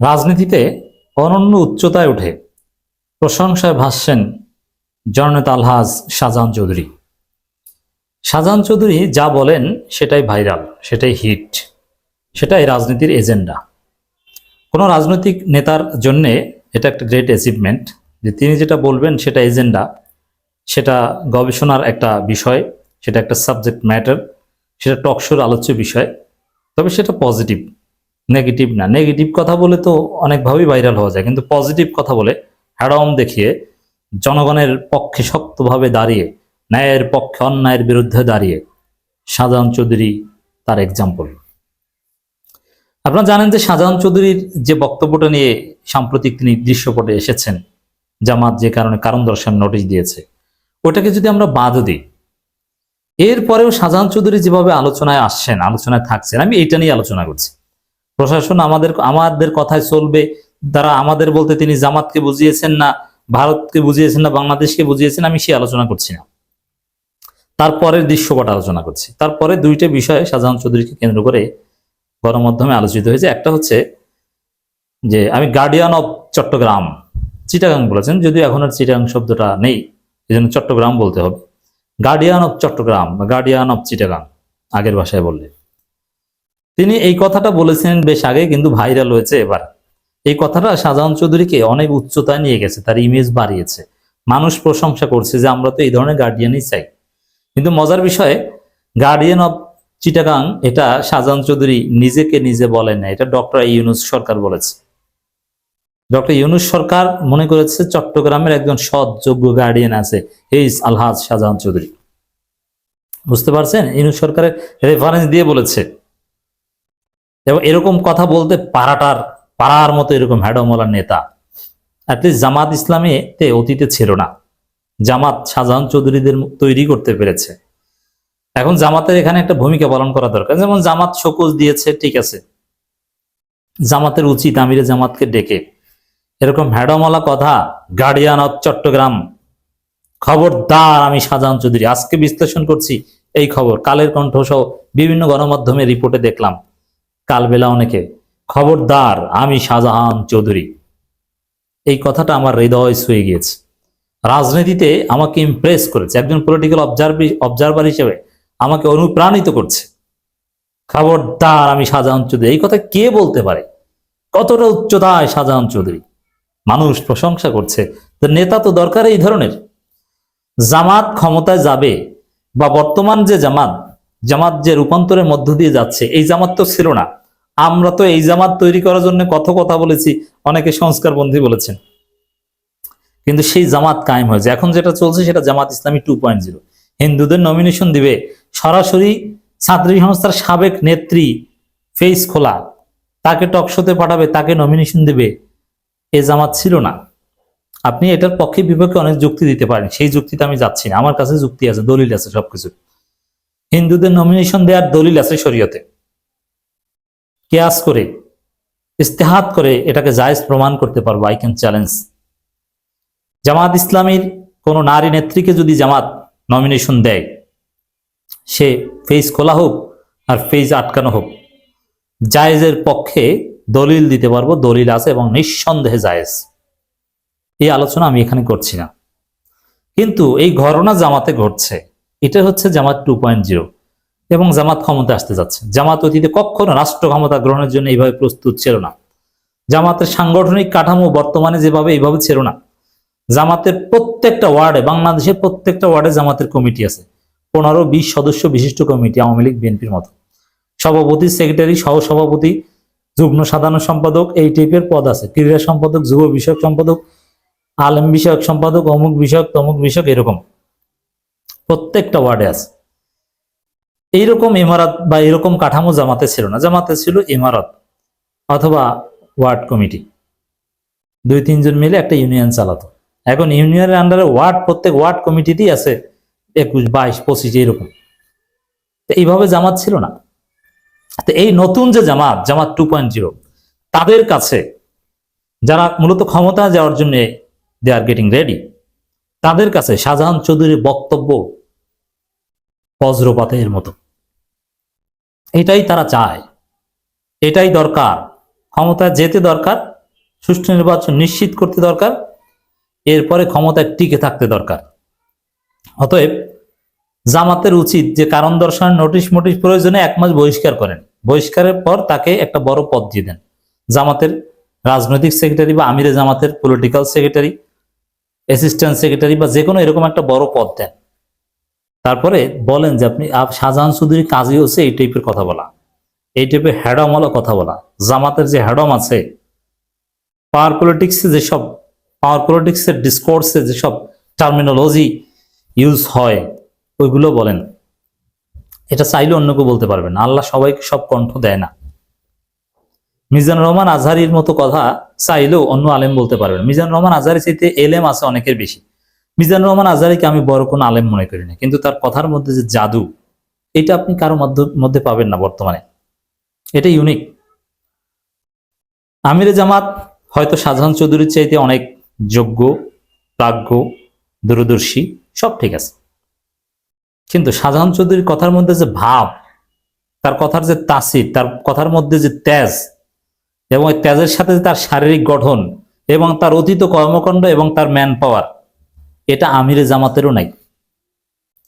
রাজনীতিতে অনন্য উচ্চতায় উঠে প্রশংসায় ভাসছেন জননেতা আলহাজ শাহজাহান চৌধুরী। শাহজাহান চৌধুরী যা বলেন সেটাই ভাইরাল, সেটাই হিট, সেটাই রাজনীতির এজেন্ডা। কোনো রাজনৈতিক নেতার জন্যে এটা একটা গ্রেট অ্যাচিভমেন্ট যে তিনি যেটা বলবেন সেটা এজেন্ডা, সেটা গবেষণার একটা বিষয়, সেটা একটা সাবজেক্ট ম্যাটার সেটা টকশোর আলোচ্য বিষয়, তবে সেটা পজিটিভ নেগেটিভ না। নেগেটিভ কথা বলে তো অনেকভাবেই ভাইরাল হওয়া যায়, কিন্তু পজিটিভ কথা বলে হ্যাডম দেখিয়ে জনগণের পক্ষে শক্তভাবে দাঁড়িয়ে, ন্যায়ের পক্ষে অন্যায়ের বিরুদ্ধে দাঁড়িয়ে শাহজাহান চৌধুরী তার এক্সাম্পল আপনারা জানেন যে শাহজাহান চৌধুরীর যে বক্তব্যটা নিয়ে সাম্প্রতিক তিনি দৃশ্যপটে এসেছেন, জামাত যে কারণে কারণ দর্শন নোটিশ দিয়েছে, ওটাকে যদি আমরা বাদও দিই, এরপরেও শাহজাহান চৌধুরী যেভাবে আলোচনায় আসছেন, আলোচনায় থাকছেন, আমি এইটা নিয়ে আলোচনা করছি। প্রশাসন আমাদের আমাদের কথায় চলবে। তারা আমাদের বলতে তিনি জামাতকে বুঝিয়েছেন না, ভারতকে বুঝিয়েছেন না, বাংলাদেশকে বুঝিয়েছেন, আমি সে আলোচনা করছি না। তারপরের দৃশ্যপট আলোচনা করছি। তারপরে দুইটা বিষয়ে শাহজাহান চৌধুরীকে কেন্দ্র করে গণমাধ্যমে আলোচিত হয়েছে। একটা হচ্ছে যে, আমি গার্ডিয়ান অফ চট্টগ্রাম চিটাগাং বলেছেন, যদিও এখন আর চিটাগাং শব্দটা নেই এই জন্য চট্টগ্রাম বলতে হবে। Guardian of Chattogram guardian of Chittagong আগের ভাষায় বললে। তিনি এই কথাটা বলেছেন বেশ আগে, কিন্তু ভাইরাল হয়েছে এবার। এই কথাটা শাহজাহান চৌধুরীকে অনেক উচ্চতায় নিয়ে গেছে, তার ইমেজ বাড়িয়েছে। মানুষ প্রশংসা করছে যে আমরা তো এই ধরনের গার্ডিয়ানই চাই। কিন্তু মজার বিষয়ে গার্ডিয়ান অব চিটাগাং এটা শাহজাহান চৌধুরী নিজেকে নিজে বলেন না এটা ডক্টর ইউনুস সরকার বলেছে। ডক্টর ইউনুস সরকার মনে করেছে চট্টগ্রামের একজন সৎ যোগ্য গার্ডিয়ান আছে এইস আলহাজ শাহজাহান চৌধুরী। বুঝতে পারছেন? ইউনুস সরকারের রেফারেন্স দিয়ে বলেছে। এবং এরকম কথা বলতে পাড়াটার পাড়ার মতো এরকম হ্যাডমলার নেতা। অ্যাটলিস্ট জামাত ইসলামীতে অতীতে ছিল না। জামাত শাহজাহান চৌধুরীদের তৈরি করতে পেরেছে। এখন জামাতের এখানে একটা ভূমিকা পালন করা দরকার। যেমন জামাত শোকজ দিয়েছে, ঠিক আছে। জামাতের উচিত আমিরে জামাতকে ডেকে। এরকম হ্যাডমলা কথা গার্ডিয়ান অফ চট্টগ্রাম খবরদার আমি শাহজাহান চৌধুরী। আজকে বিশ্লেষণ করছি এই খবর। কালের কণ্ঠ সহ বিভিন্ন গণমাধ্যমে রিপোর্টে দেখলাম। কালবেলা অনেকে, খবরদার, আমি শাহজাহান চৌধুরী। এই কথাটা আমার হৃদয় ছুঁয়ে গিয়েছে। রাজনীতিতে আমাকে ইমপ্রেস করেছে, একজন পলিটিক্যাল অবজারভার হিসেবে আমাকে অনুপ্রাণিত করছে। খবরদার, আমি শাহজাহান চৌধুরী। এই কথা কে বলতে পারে? কতটা উচ্চতায় শাহজাহান চৌধুরী? মানুষ প্রশংসা করছে নেতা তো দরকার এই ধরনের। জামাত ক্ষমতায় যাবে বা বর্তমান যে জামাত জামাত যে রূপান্তরের মধ্য দিয়ে যাচ্ছে, এই জামাত তো ছিল না। আমরা তো এই জামাত তৈরি করার জন্য কত কথা বলেছি, অনেকে সংস্কার বন্ধী বলেছেন। কিন্তু সেই জামাত কায়েম হয়েছে। এখন যেটা চলছে সেটা Jamaat Islami two point zero হিন্দুদের নমিনেশন দিবে সরাসরি ছাত্রী সংস্থার সাবেক নেত্রী ফেস খোলা। তাকে টকশোতে পাঠাবে, তাকে নমিনেশন দেবে। এ জামাত ছিল না। আপনি এটার পক্ষে বিপক্ষে অনেক যুক্তি দিতে পারেন। সেই যুক্তিতে আমি যাচ্ছি না। আমার কাছে যুক্তি আছে, দলিল আছে সবকিছু হিন্দুদের নমিনেশন দেওয়ার দলিল আছে শরীয়তে। কেয়াস করে, ইস্তেহাত করে এটাকে জায়েজ প্রমাণ করতে পারব আই ক্যান চ্যালেঞ্জ জামাত ইসলামীর কোনো নারী নেত্রীকে যদি জামাত নমিনেশন দেয়, সে ফেজ খোলা হোক আর ফেজ আটকানো হোক, জায়েজের পক্ষে দলিল দিতে পারব, দলিল আছে এবং নিঃসন্দেহে জায়েজ। এই আলোচনা আমি এখানে করছি না। কিন্তু এই ঘটনা জামাতে ঘটছে। এটা হচ্ছে জামাত টু জিরো এবং জামাত ক্ষমতা আসতে যাচ্ছে। জামাত অতীতে কখনো রাষ্ট্র ক্ষমতা গ্রহণের জন্য এইভাবে প্রস্তুত ছিল না। জামাতের সাংগঠনিক কাঠামো বর্তমানে যেভাবে এইভাবে ছিল না। জামাতের প্রত্যেকটা ওয়ার্ডে, বাংলাদেশের প্রত্যেকটা ওয়ার্ডে জামাতের কমিটি আছে। পনেরো, বিশ সদস্য বিশিষ্ট কমিটি আওয়ামী লীগ, বিএনপির মতো। সভাপতি, সেক্রেটারি সহ সভাপতি যুগ্ম সাধারণ সম্পাদক এই টাইপের পদ আছে। ক্রীড়া সম্পাদক, যুব বিষয়ক সম্পাদক, আলম বিষয়ক সম্পাদক, অমুক বিষয়ক, তমুক বিষয়ক, এরকম। প্রত্যেকটা ওয়ার্ডে আছে। এইরকম ইমারত বা এরকম কাঠামো জামাতে ছিল না। জামাতে ছিল ইমারত অথবা ওয়ার্ড কমিটি। দুই, তিনজন মিলে একটা ইউনিয়ন চালাতো। এখন ইউনিয়নের আন্ডারে ওয়ার্ড, প্রত্যেক ওয়ার্ড কমিটিতেই আছে একুশ, বাইশ, পঁচিশ এরকম তো এইভাবে জামাত ছিল না। তো এই নতুন যে Jamaat Jamaat two point zero তাদের কাছে যারা মূলত ক্ষমতা যাওয়ার জন্য দে আর গেটিং রেডি তাদের কাছে শাহজাহান চৌধুরীর বক্তব্য বজ্রপাতের মতো। এটাই তারা চায়। এটাই দরকার। ক্ষমতায় যেতে দরকার, সুষ্ঠু নির্বাচন নিশ্চিত করতে দরকার, এরপরে ক্ষমতায় টিকে থাকতে দরকার। অতএব জামাতের উচিত যে কারণ দর্শানোর নোটিশ মোটিশ প্রয়োজনে এক মাস বহিষ্কার করেন। বহিষ্কারের পর তাকে একটা বড় পদ দিয়ে দেন। জামাতের রাজনৈতিক সেক্রেটারি বা আমিরে জামাতের পলিটিক্যাল সেক্রেটারি অ্যাসিস্ট্যান্ট সেক্রেটারি বা যে কোনো এরকম একটা বড় পদ দেন। তারপরে বলেন যে আপনি আপ- শাহজাহান চৌধুরী কাজই হচ্ছে এই টাইপের কথা বলা। এই টাইপের হ্যাডম হলো কথা বলা। জামাতের যে হ্যাডম আছে পাওয়ার পলিটিক্সে যেসব পাওয়ার পলিটিক্সের ডিসকোর্সে যেসব টার্মিনোলজি ইউজ হয়, ওইগুলো বলেন। এটা চাইলে অন্য কেউ বলতে পারবেন আল্লাহ সবাইকে সব কণ্ঠ দেয় না। মিজান রহমান আজহারির মতো কথা চাইলেও অন্য আলেম বলতে পারবেন মিজান রহমান আজহারি চাইতে এলেম আছে অনেকের বেশি। মিজানুর রহমান আজহারিকে আমি বড় কোনো আলেম মনে করি না। কিন্তু তার কথার মধ্যে যে জাদু, এটা আপনি কারও মধ্য- পাবেন না বর্তমানে। এটা ইউনিক আমিরে জামাত হয়তো শাহজাহান চৌধুরীর চাইতে অনেক যোগ্য, প্রাজ্ঞ, দূরদর্শী, সব ঠিক আছে। কিন্তু শাহজাহান চৌধুরীর কথার মধ্যে যে ভাব, তার কথার যে তাসির, তার কথার মধ্যে যে তেজ, এবং তেজের সাথে তার শারীরিক গঠন, এবং তার অতীত কর্মকাণ্ড, এবং তার ম্যান পাওয়ার এটা আমিরে জামাতেরও নাই।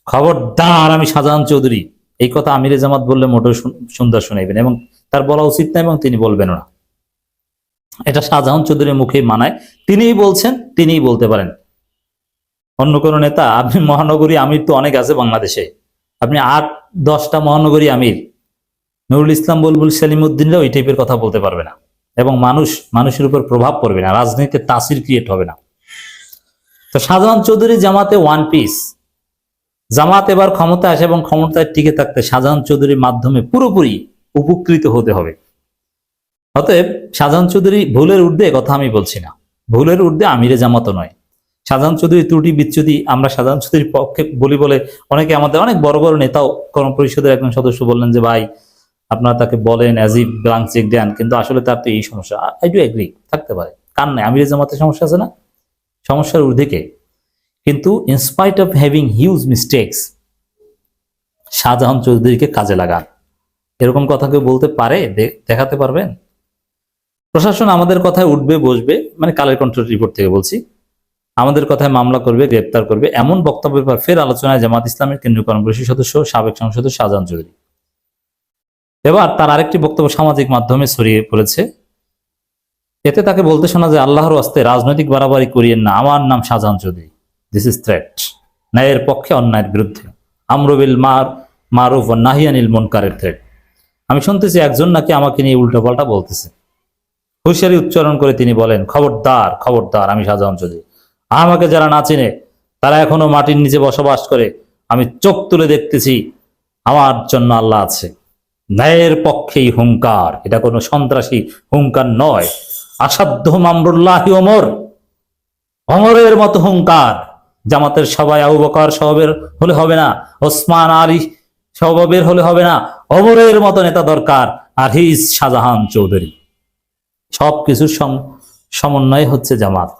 খবরদার আমি শাহজাহান চৌধুরী। এই কথা আমিরে জামাত বললে মোটেও সুন্দর শুনাইবেন এবং তার বলা উচিত না এবং তিনি বলবেন না। এটা শাহজাহান চৌধুরীর মুখেই মানায়। তিনিই বলছেন, তিনিই বলতে পারেন। অন্য কোনো নেতা, আপনি মহানগরী আমির তো অনেক আছে বাংলাদেশে। আপনি আট, দশটা মহানগরী আমির। নুরুল ইসলাম, বুলবুল সেলিমউদ্দিনরা ওই টাইপের কথা বলতে পারবে না। এবং মানুষ, মানুষের উপর প্রভাব পড়বে না। রাজনীতিতে তাসির ক্রিয়েট হবে না। তো শাহজাহান চৌধুরী জামাতে ওয়ান পিস জামাত এবার ক্ষমতা আসে এবং ক্ষমতায় টিকে থাকতে শাহজাহান চৌধুরীর মাধ্যমে পুরোপুরি উপকৃত হতে হবে। অতএব শাহজাহান চৌধুরী ভুলের ঊর্ধ্বে কথা আমি বলছি না। ভুলের ঊর্ধ্বে আমিরে জামাতও নয়। শাহজাহান চৌধুরী ত্রুটি বিচ্যুতি আমরা শাহজাহান চৌধুরীর পক্ষে বলি বলে অনেকে আমাদের অনেক বড় বড় নেতাও কর্ম পরিষদের একজন সদস্য বললেন যে, ভাই, আপনারা তাকে বলেন অ্যাজিভ ব্লাঙ্ক চেক দেন। কিন্তু আসলে তার তো এই সমস্যা আই ডু এগ্রি থাকতে পারে। কার নাই? আমিরে জামাতের সমস্যা আছে না? সমস্যার ঊর্ধ্বে। কিন্তু in spite of having huge mistakes Shahjahan চৌধুরীকে কাজে লাগান। এরকম কথা কেউ বলতে পারে? দেখাতে পারবেন? প্রশাসন আমাদের কথায় উঠবে, বসবে মানে কালের কন্ট্রোল রিপোর্ট থেকে বলছি। আমাদের কথায় মামলা করবে, গ্রেপ্তার করবে, এমন বক্তব্যের পর ফের আলোচনায় জামাত ইসলামের কেন্দ্রীয় কর্মসূচি সদস্য, সাবেক সংসদ শাহজাহান চৌধুরী। এবার তার আরেকটি বক্তব্য সামাজিক মাধ্যমে ছড়িয়ে পড়েছে। এতে তাকে বলতে শোনা যে আল্লাহর আস্তে রাজনৈতিক বাড়াবাড়ি করিয়েন না। আমার নাম Shahjahan Chowdhury. This is threat ন্যায়ের পক্ষে অন্যায়ের বিরুদ্ধে। আমরবিল মার, মারুফ ও নাহিয়ানিল মনকারের থ্রেট আমি শুনতেছি একজন নাকি আমাকে নিয়ে উল্টোপাল্টা বলতেছে। হুঁশিয়ারি উচ্চারণ করে তিনি বলেন, খবরদার খবরদার, আমি শাহজাহান চৌধুরী। আমাকে যারা না চিনে, তারা এখনও মাটির নিচে বসবাস করে। আমি চোখ তুলে দেখতেছি, আমার জন্য আল্লাহ আছে। ন্যায়ের পক্ষেই হুঙ্কার এটা কোনো সন্ত্রাসী হুঙ্কার নয়। আসাধ্য মামরুল্লাহি ওমর। অমরের মতো হুঙ্কার জামাতের সবাই আবু বকর সহবের হলে হবে না, ওসমান আলী সহবের হলে হবে না অমরের মতো নেতা দরকার আর হিস শাহজাহান চৌধুরী। সব কিছুর সম- সমন্বয় হচ্ছে জামাত।